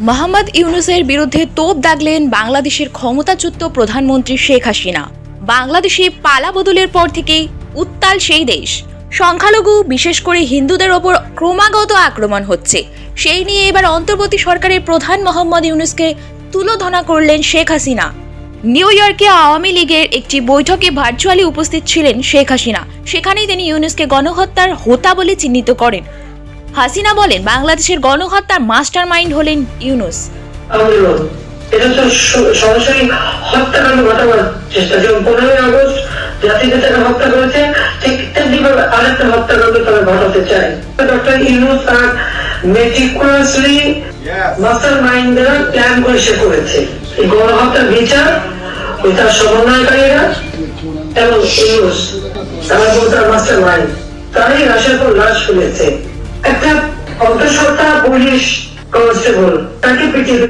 মোহাম্মদ ইউনুসের বিরুদ্ধে তোপ দাগলেন বাংলাদেশের ক্ষমতাচ্যুত প্রধানমন্ত্রী শেখ হাসিনা। বাংলাদেশে পালা বদলের পর থেকেই উত্তাল সেই দেশ। সংখ্যালঘু, বিশেষ করে হিন্দুদের ওপর ক্রমাগত আক্রমণ হচ্ছে। সেই নিয়ে এবার অন্তর্বর্তী সরকারের প্রধান মোহাম্মদ ইউনুসকে তুলোধনা করলেন শেখ হাসিনা। নিউ ইয়র্কে আওয়ামী লীগের একটি বৈঠকে ভার্চুয়ালি উপস্থিত ছিলেন শেখ হাসিনা। সেখানেই তিনি ইউনুসকে গণহত্যার হোতা বলে চিহ্নিত করেন। হাসিনা বলেন বাংলাদেশের গণহত্যার মাস্টার মাইন্ড হলেন ইউনুস। এটা তো সরাসরি হত্যাকাণ্ড ঘটাবার চেষ্টা। যেমন পনেরোই আগস্ট জাতির পিতাকে হত্যা করেছে ঠিক তেমনি আরেকটা হত্যাকাণ্ড তারা ঘটাতে চায়। ডক্টর ইউনুস তার মেটিকুলাসলি মাস্টার মাইন্ড প্ল্যান করে সে করেছে। এই গণহত্যার বিচার ওই তার সমন্বয়কারীরা এবং ইউনুস তারা তার মাস্টার মাইন্ড তারাই লাশের পর লাশ ফেলেছে। একটা অন্তঃসত্ত্বা পুলিশ কনস্টেবল তাকে পিটিয়ে